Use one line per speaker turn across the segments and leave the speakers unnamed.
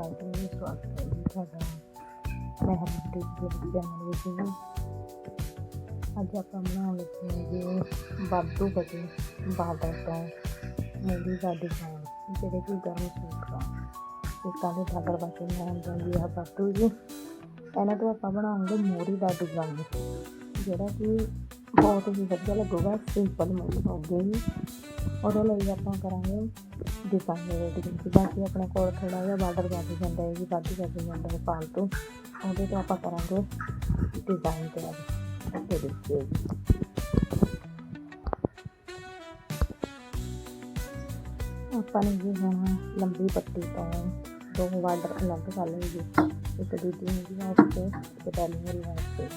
ਬਹੁਤ ਬਹੁਤ ਸਵਾਗਤ ਹੈ ਜੀ ਤੁਹਾਡਾ ਮੈਂ ਹਰਮਨਪ੍ਰੀਤ ਦੇ ਚੈਨਲ ਵਿੱਚ ਅੱਜ ਆਪਾਂ ਬਣਾਉਣ ਲੱਗੇ ਹਾਂ ਜੀ ਵਾਧੂ ਬਚੇ ਬਾਰਡਰ ਤੋਂ ਮੂਲੀ ਦਾ ਡਿਜ਼ਾਈਨ ਜਿਹੜੇ ਕਿ ਗਰਮ ਸੂਟ ਦਾ ਸੂਟਾਂ ਦੇ ਬਾਰਡਰ ਬਚੇ ਬਣਾਉਣ ਜੀ ਇਹ ਵਾਧੂ ਜੀ। ਇਹਨਾਂ ਤੋਂ ਆਪਾਂ ਬਣਾਉਂਗੇ ਮੋਰੀ ਦਾ ਡਿਜ਼ਾਈਨ, ਜਿਹੜਾ ਕਿ ਬਹੁਤ ਹੀ ਵਧੀਆ ਲੱਗੂਗਾ ਸਿੰਪਲ ਮੋਰੀ ਹੋਊਗੀ ਉਹਦੇ ਲਈ ਆਪਾਂ ਕਰਾਂਗੇ ਡਿਜ਼ਾਈਨ ਰੈਡੀ ਜਿੱਦਾਂ ਆਪਣੇ ਕੋਲ ਥੋੜਾ ਜਿਹਾ ਬਾਰਡਰ ਵੱਧ ਜਾਂਦਾ ਹੈ ਜੀ, ਵੱਧ ਵੱਧ ਜਾਂਦਾ ਹੈ ਫਾਲਤੂ। ਉਹਦੇ ਤੋਂ ਆਪਾਂ ਕਰਾਂਗੇ ਡਿਜ਼ਾਈਨ ਤਿਆਰ ਅੱਗੇ ਦੇਖੀਏ ਆਪਾਂ ਨੇ ਜੀ ਹੁਣ ਲੰਬੀ ਪੱਟੀ ਤੋਂ ਦੋ ਬਾਰਡਰ ਅਲੱਗ ਕਰ ਲਏ ਜੀ। ਇੱਕ ਦੂਜੀ ਹੁੰਦੀ ਹੈ ਉੱਤੇ ਇੱਕ ਪਹਿਲੀ ਵਾਲੀ ਵਾਸਤੇ।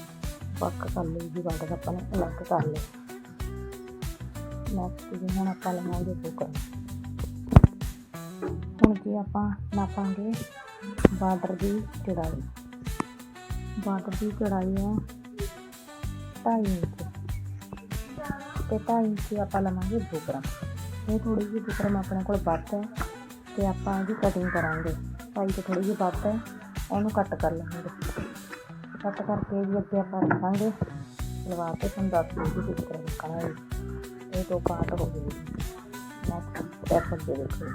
ਪੱਕ ਕਰ ਲਈ ਜੀ ਬਾਰਡਰ ਆਪਾਂ ਨੇ ਅਲੱਗ ਕਰ ਲਏ। ਨੈਕਸਟ ਜੀ ਹੁਣ ਆਪਾਂ ਲਵਾਂਗੇ ਬੁਕਰ ਹੁਣ ਜੀ ਆਪਾਂ ਨਾਪਾਂਗੇ ਬਾਰਡਰ ਦੀ ਚੜਾਈ ਬਾਰਡਰ ਦੀ ਚੜਾਈ ਹੈ 2.5 ਇੰਚ। ਤੇ 2.5 ਇੰਚ ਆਪਾਂ ਲਵਾਂਗੇ ਬੁਕਰਮ ਇਹ ਥੋੜੀ ਜਿਹੀ ਬੁਕਰਮ ਆਪਣੇ ਕੋਲ ਵੱਧ ਹੈ ਤੇ ਆਪਾਂ ਇਹਦੀ ਕਟਿੰਗ ਕਰਾਂਗੇ। ਭਾਈ ਤੋਂ ਥੋੜੀ ਜਿਹੀ ਵੱਧ ਹੈ, ਉਹਨੂੰ ਕੱਟ ਕਰ ਲਵਾਂਗੇ ਕੱਟ ਕਰਕੇ ਜੀ ਅੱਗੇ ਆਪਾਂ ਰੱਖਾਂਗੇ। ਲਵਾ ਕੇ ਤੁਹਾਨੂੰ ਦੱਸ ਦਿਓ ਕਿ ਕਿਸ ਤਰ੍ਹਾਂ ਰੱਖਣਾ ਹੈ। ਇਹ ਦੋ ਪਾਰਟ ਹੋ ਗਏ। ਨੈਕਸਟ ਸਟੈਪ ਅੱਗੇ ਦੇਖੋ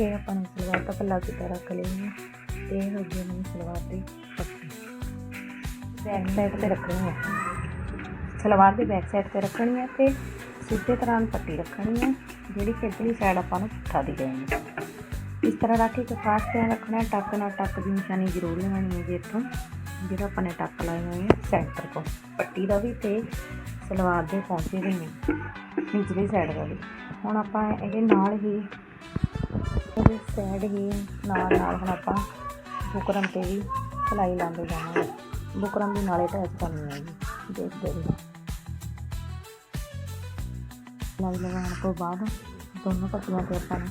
ਇਹ ਆਪਾਂ ਨੇ ਸਲਵਾਰ ਤੱਕ ਲਾ ਕੇ ਰੱਖ ਲਈ ਹੈ। ਤੇ ਹੋ ਗਈ ਮੇਰੀ ਸਲਵਾਰ ਦੀ ਪੱਟੀ। ਬੈਕ ਸਾਈਡ ਤੇ ਰੱਖਣੀ ਹੈ। ਸਲਵਾਰ ਦੀ ਬੈਕ ਸਾਈਡ ਤੇ ਰੱਖਣੀ ਹੈ ਤੇ ਸਿੱਧੇ ਤਰ੍ਹਾਂ ਪੱਟੀ ਰੱਖਣੀ ਹੈ, ਜਿਹੜੀ ਖੇਤਲੀ ਸਾਈਡ ਆਪਾਂ ਨੂੰ ਪੁੱਠਾ ਦੀ ਹੈ। ਇਸ ਤਰ੍ਹਾਂ ਰੱਖ ਕੇ ਖਾਸ ਧਿਆਨ ਰੱਖਣਾ ਟੱਕ ਨਾਲ ਟੱਕ ਦੀ ਨਿਸ਼ਾਨੀ ਜ਼ਰੂਰ ਲਗਾਉਣੀ ਹੈ ਜੀ ਇੱਥੋਂ। ਜਿਹੜਾ ਆਪਾਂ ਨੇ ਟੱਕ ਲਾਏ ਹੋਏ ਆ ਸੈਂਟਰ ਤੋਂ ਪੱਟੀ ਦਾ ਵੀ ਤੇ ਸਲਵਾਰ ਦੇ ਪਹੁੰਚੇ ਵੀ ਨੇ, ਨਿਚਲੀ ਸਾਈਡ ਦਾ ਵੀ ਹੁਣ ਆਪਾਂ ਇਹਦੇ ਨਾਲ ਹੀ, ਇਹਦੇ ਸਾਈਡ ਹੀ ਨਾਲ ਨਾਲ ਹੁਣ ਆਪਾਂ ਬੁਕਰਮ ਤੇ ਵੀ ਸਿਲਾਈ ਲਾਉਂਦੇ ਜਾਵਾਂਗੇ। ਬੁਕਰਮ ਦੇ ਨਾਲੇ ਅਟੈਚ ਕਰਨੀ ਹੈ ਜੀ, ਦੇਖਦੇ ਰਹੋ। ਸਿਲਾਈ ਲਗਾਉਣ ਤੋਂ ਬਾਅਦ ਦੋਨੋਂ ਪੱਟੀਆਂ ਤੇ ਆਪਾਂ ਨੇ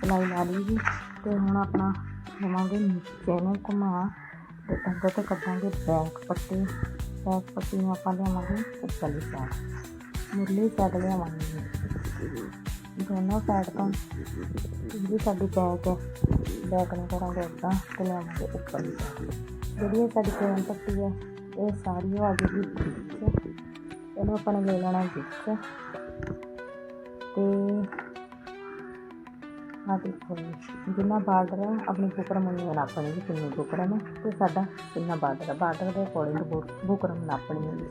ਸਿਲਾਈ ਲਾ ਲਈ ਜੀ, ਤੇ ਹੁਣ ਆਪਣਾ ਲਵਾਂਗੇ ਨੀਚੇ ਨੂੰ ਘੁਮਾ ਤੇ ਅੱਗੇ ਤੇ ਕੱਢਾਂਗੇ ਬੈਕ ਪੱਟੀ। ਬੈਕ ਪੱਟੀ ਨੂੰ ਆਪਾਂ ਲਿਆਵਾਂਗੇ ਉੱਪਰਲੀ ਸਾਈਡ ਮੁਰਲੀ ਸਾਈਡ ਲਿਆਵਾਂਗੇ। ਦੋਨੋਂ ਸਾਈਡ ਤੋਂ ਜਿਹੜੀ ਸਾਡੀ ਬੈਕ ਹੈ ਬੈਕ ਨੂੰ ਕਰਾਂਗੇ ਉੱਦਾਂ ਤੇ ਲਿਆਵਾਂਗੇ ਉੱਪਰਲੀ ਸਾਈਡ ਜਿਹੜੀ ਇਹ ਸਾਡੀ ਪੇਨ ਪੱਟੀ ਹੈ, ਇਹ ਸਾਰੀ ਆ ਜਾਏਗੀ ਵਿੱਚ। ਇਹਨੂੰ ਆਪਾਂ ਨੇ ਲੈ ਲੈਣਾ ਵਿੱਚ। ਤੇ ਆ ਦੇਖੋ ਜਿੰਨਾ ਬਾਰਡਰ ਹੈ ਆਪਣੀ ਬੁਕਰਮ ਨੂੰ ਨਾਪਣੀ ਹੈ ਕਿੰਨੀ ਬੁਕਰਮ ਹੈ। ਤੇ ਸਾਡਾ ਕਿੰਨਾ ਬਾਰਡਰ ਹੈ। ਬਾਰਡਰ ਦੇ ਅਕੋਰਡਿੰਗ ਬੁਕਰਮ ਨਾਪਣੀ ਹੈ ਜੀ।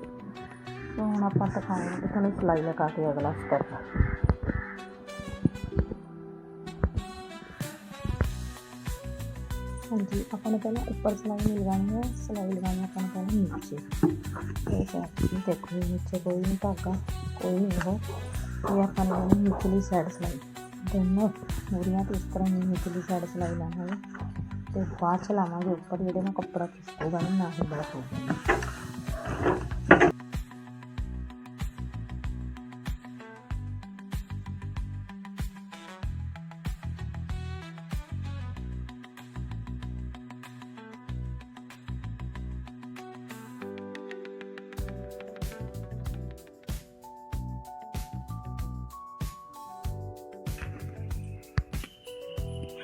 ਹੁਣ ਆਪਾਂ ਦਿਖਾਵਾਂਗੇ ਤੁਹਾਨੂੰ ਸਿਲਾਈ ਲਗਾ ਕੇ ਅਗਲਾ ਸਟੈਪ ਹਾਂਜੀ ਆਪਾਂ ਨੇ ਪਹਿਲਾਂ ਉੱਪਰ ਸਿਲਾਈ ਨਹੀਂ ਲਗਾਉਣੀ ਹੈ। ਸਿਲਾਈ ਲਗਾਉਣੀ ਆਪਾਂ ਨੇ ਪਹਿਲਾਂ ਨੀਚੇ। ਇਹ ਹੈ ਦੇਖੋ ਜੀ, ਨੀਚੇ ਕੋਈ ਨਹੀਂ ਧਾਗਾ ਕੋਈ ਨਹੀਂ ਉਹ। ਇਹ ਆਪਾਂ ਨੇ ਲਾਉਣੀ ਨੀਚਲੀ ਸਾਈਡ ਸਿਲਾਈ। ਦੋਨੋਂ ਮੂਰੀਆਂ ਤੇ ਇਸ ਤਰ੍ਹਾਂ ਹੀ ਨੀਚਲੀ ਸਾਈਡ ਸਿਲਾਈ ਲਾਵਾਂਗੇ ਤੇ ਬਾਅਦ ਚ ਲਾਵਾਂਗੇ, ਉੱਪਰ ਜਿਹੜੇ ਨਾਲ ਕੱਪੜਾ ਖਿਸਕੂਗਾ ਨਹੀਂ ਨਾ ਹੀ ਬੜਾ ਹੋਊਗਾ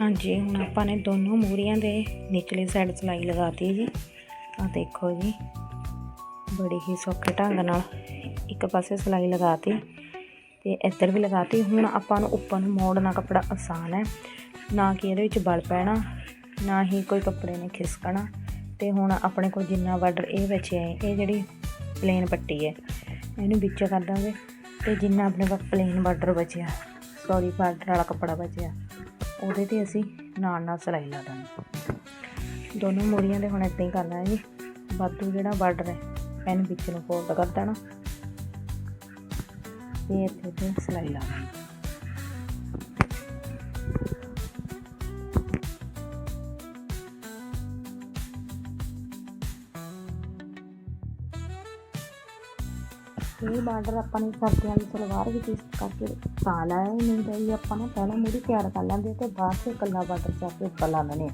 ਹਾਂਜੀ, ਹੁਣ ਆਪਾਂ ਨੇ ਦੋਨੋਂ ਮੂਰੀਆਂ ਦੇ ਨਿਚਲੇ ਸਾਈਡ ਸਿਲਾਈ ਲਗਾਤੀ ਜੀ। ਆ ਦੇਖੋ ਜੀ, ਬੜੀ ਹੀ ਸੌਖੇ ਢੰਗ ਨਾਲ ਇੱਕ ਪਾਸੇ ਸਿਲਾਈ ਲਗਾਤੀ ਤੇ ਇੱਧਰ ਵੀ ਲਗਾਤੀ ਹੁਣ ਆਪਾਂ ਨੂੰ ਉੱਪਰ ਨੂੰ ਮੋੜਨਾ ਕੱਪੜਾ ਆਸਾਨ ਹੈ, ਨਾ ਕਿ ਇਹਦੇ ਵਿੱਚ ਬਲ ਪੈਣਾ, ਨਾ ਹੀ ਕੋਈ ਕੱਪੜੇ ਨੇ ਖਿਸਕਣਾ। ਤੇ ਹੁਣ ਆਪਣੇ ਕੋਲ ਜਿੰਨਾ ਬਾਰਡਰ ਇਹ ਬਚਿਆ ਹੈ, ਇਹ ਜਿਹੜੀ ਪਲੇਨ ਪੱਟੀ ਹੈ, ਇਹਨੂੰ ਵਿੱਚ ਕਰ ਦਾਂਗੇ। ਤੇ ਜਿੰਨਾ ਆਪਣੇ ਕੋਲ ਪਲੇਨ ਬਾਰਡਰ ਬਚਿਆ ਸੌਰੀ ਬਾਰਡਰ ਵਾਲਾ ਕੱਪੜਾ ਬਚਿਆ ਉਹਦੇ ਤੇ ਅਸੀਂ ਨਾਲ ਨਾਲ ਸਿਲਾਈ ਲਾ ਦੇਣੀ ਦੋਨੋਂ ਮੂਰੀਆਂ ਦੇ ਹੁਣ ਇੱਦਾਂ ਹੀ ਕਰਨਾ ਹੈ ਜੀ। ਵਾਧੂ ਜਿਹੜਾ ਬਾਰਡਰ ਹੈ, ਇਹਨੂੰ ਵਿੱਚ ਨੂੰ ਫੋਲਡ ਕਰ ਦੇਣਾ ਤੇ ਇੱਥੇ ਤੇ ਸਿਲਾਈ ਲਾ ਦੇਣੀ ਇਹ ਬਾਰਡਰ ਆਪਾਂ ਨੇ ਸਰਦੀਆਂ ਦੀ ਸਲਵਾਰ ਵਿੱਚ ਇਸ ਕਰਕੇ ਤਾਂ ਲਾਇਆ ਨਹੀਂ ਤਾਂ ਇਹ ਆਪਾਂ ਨਾ। ਪਹਿਲਾਂ ਮੂਰੀ ਤਿਆਰ ਕਰ ਲੈਂਦੇ ਤੇ ਬਾਅਦ ਚ ਇਕੱਲਾ ਬਾਰਡਰ ਚਾ ਕੇ ਉੱਪਰ ਲਾ ਲੈਣੇ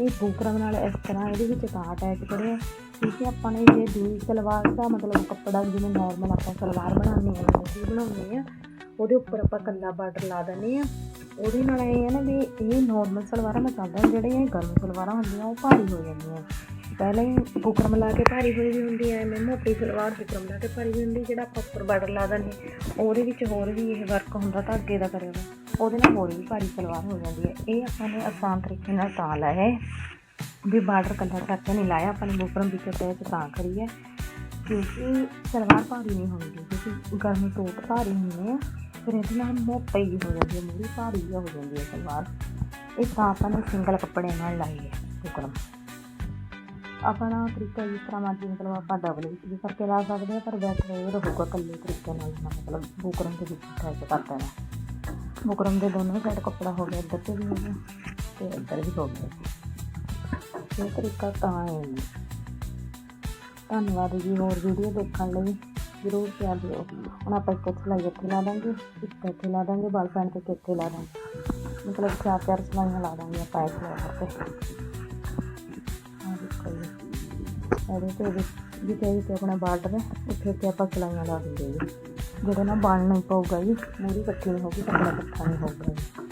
ਇਹ ਬੂਕਰਮ ਨਾਲ ਇਸ ਤਰ੍ਹਾਂ ਇਹਦੇ ਵਿੱਚ ਤਾਂ ਅਟੈਚ ਕਰਿਆ ਕਿਉਂਕਿ ਆਪਾਂ ਨੇ ਜੇ ਦੂਜੀ ਸਲਵਾਰ ਦਾ ਮਤਲਬ ਕੱਪੜਾ ਜਿਵੇਂ ਨਾਰਮਲ ਆਪਾਂ ਸਲਵਾਰ ਬਣਾਉਂਦੇ ਹਾਂ ਮੋਟੀ ਬਣਾਉਂਦੇ ਆ ਉਹਦੇ ਉੱਪਰ ਆਪਾਂ ਇਕੱਲਾ ਬਾਰਡਰ ਲਾ ਦਿੰਦੇ ਆ ਉਹਦੇ ਨਾਲ ਇਹ ਹੈ ਨਾ ਵੀ ਇਹ ਨਾਰਮਲ ਸਲਵਾਰਾਂ ਮੈਂ ਚੱਲਦਾ ਜਿਹੜੀਆਂ ਇਹ ਗਰਮ ਸਲਵਾਰਾਂ ਹੁੰਦੀਆਂ, ਉਹ ਭਾਰੀ ਹੋ ਜਾਂਦੀਆਂ। ਪਹਿਲਾਂ ਹੀ ਬੁਕਰਮ ਲਾ ਕੇ ਭਾਰੀ ਹੋਈ ਵੀ ਹੁੰਦੀ ਹੈ ਮੈਂ ਮੋਟੀ ਸਲਵਾਰ ਬੁਕਰਮ ਲਾ ਕੇ ਭਾਰੀ ਹੋਈ ਹੁੰਦੀ ਜਿਹੜਾ ਆਪਾਂ ਉੱਪਰ ਬਾਰਡਰ ਲਾ ਦਿੰਦੇ ਉਹਦੇ ਵਿੱਚ ਹੋਰ ਵੀ ਇਹ ਵਰਕ ਹੁੰਦਾ ਧਾਗੇ ਦਾ ਕਰਿਆ ਹੋਇਆ ਉਹਦੇ ਨਾਲ ਹੋਰ ਵੀ ਭਾਰੀ ਸਲਵਾਰ ਹੋ ਜਾਂਦੀ ਹੈ ਇਹ ਆਪਾਂ ਨੇ ਆਸਾਨ ਤਰੀਕੇ ਨਾਲ ਤਾਂ ਲਾਇਆ ਹੈ। ਵੀ ਬਾਰਡਰ ਕੱਲਾ ਕਰਕੇ ਨਹੀਂ ਲਾਇਆ, ਆਪਾਂ ਨੇ ਬੁਕਰਮ ਵਿੱਚ ਅਟੈਚ ਤਾਂ ਕਰੀ ਹੈ। ਕਿਉਂਕਿ ਸਲਵਾਰ ਭਾਰੀ ਨਹੀਂ ਹੁੰਦੀ, ਕਿਉਂਕਿ ਗਰਮ ਟੋਪ ਭਾਰੀ ਹੁੰਦੇ ਆ। ਫਿਰ ਇਹਦੇ ਨਾਲ ਮੋਟੀ ਹੀ ਹੋ ਜਾਂਦੀ ਹੈ ਮੂਰੀ ਭਾਰੀ ਹੋ ਜਾਂਦੀ ਹੈ ਸਲਵਾਰ। ਇਹ ਤਾਂ ਆਪਾਂ ਨੇ ਸਿੰਗਲ ਕੱਪੜੇ ਨਾਲ ਲਾਈ ਹੈ ਬੁਕਰਮ ਆਪਣਾ ਤਰੀਕਾ ਜਿਸ ਤਰ੍ਹਾਂ ਮਰਜ਼ੀ ਮਤਲਬ ਆਪਾਂ ਡਬਲ ਵਿੱਚ ਵੀ ਕਰਕੇ ਲਾ ਸਕਦੇ ਹਾਂ, ਪਰ ਬੈਟਰ ਇਹ ਰਹੂਗਾ ਇਕੱਲੇ ਤਰੀਕੇ ਨਾਲ ਨਾ ਮਤਲਬ ਬੁਕਰਮ ਦੇ ਵਿੱਚ ਅਟੈਚ ਕਰ ਦੇਣਾ ਬੁਕਰਮ ਦੇ ਦੋਨੋਂ ਸਾਈਡ ਕੱਪੜਾ ਹੋ ਗਿਆ, ਇੱਧਰ ਤੇ ਵੀ ਹੋ ਗਿਆ ਤੇ ਇੱਧਰ ਵੀ ਹੋ ਗਿਆ। ਇਹ ਤਰੀਕਾ ਤਾਂ ਹੈ ਧੰਨਵਾਦ ਜੀ ਹੋਰ ਵੀਡੀਓ ਦੇਖਣ ਲਈ। ਜ਼ਰੂਰ ਪਿਆਰ ਦਿਓ। ਹੁਣ ਆਪਾਂ ਇੱਕ ਸਿਲਾਈ ਇੱਥੇ ਲਾ ਦਾਂਗੇ, ਇੱਕ ਇੱਥੇ ਲਾ ਦਾਂਗੇ ਬਾਲ ਪੈਣ ਤੇ ਇੱਥੇ ਲਾ ਦਾਂਗੇ। ਮਤਲਬ ਚਾਰ ਚਾਰ ਸਿਲਾਈਆਂ ਲਾ ਦਾਂਗੇ ਆਪਾਂ ਇਸ ਲੈਵਲ ਤੇ ਇਹਦੇ ਤੇ ਜਿੱਥੇ ਜਿੱਥੇ ਆਪਣਾ ਬਾਰਡਰ ਹੈ, ਉੱਥੇ ਉੱਥੇ ਆਪਾਂ ਸਿਲਾਈਆਂ ਲਾ ਦਿੰਦੇ ਜੀ। ਜਿਹਦੇ ਨਾਲ ਬਣ ਨਹੀਂ ਪਊਗਾ ਜੀ, ਮੂਰੀ ਇਕੱਠੀ ਨਹੀਂ ਹੋਊਗੀ, ਕੱਪੜਾ ਇਕੱਠਾ ਨਹੀਂ ਹੋਊਗਾ ਜੀ।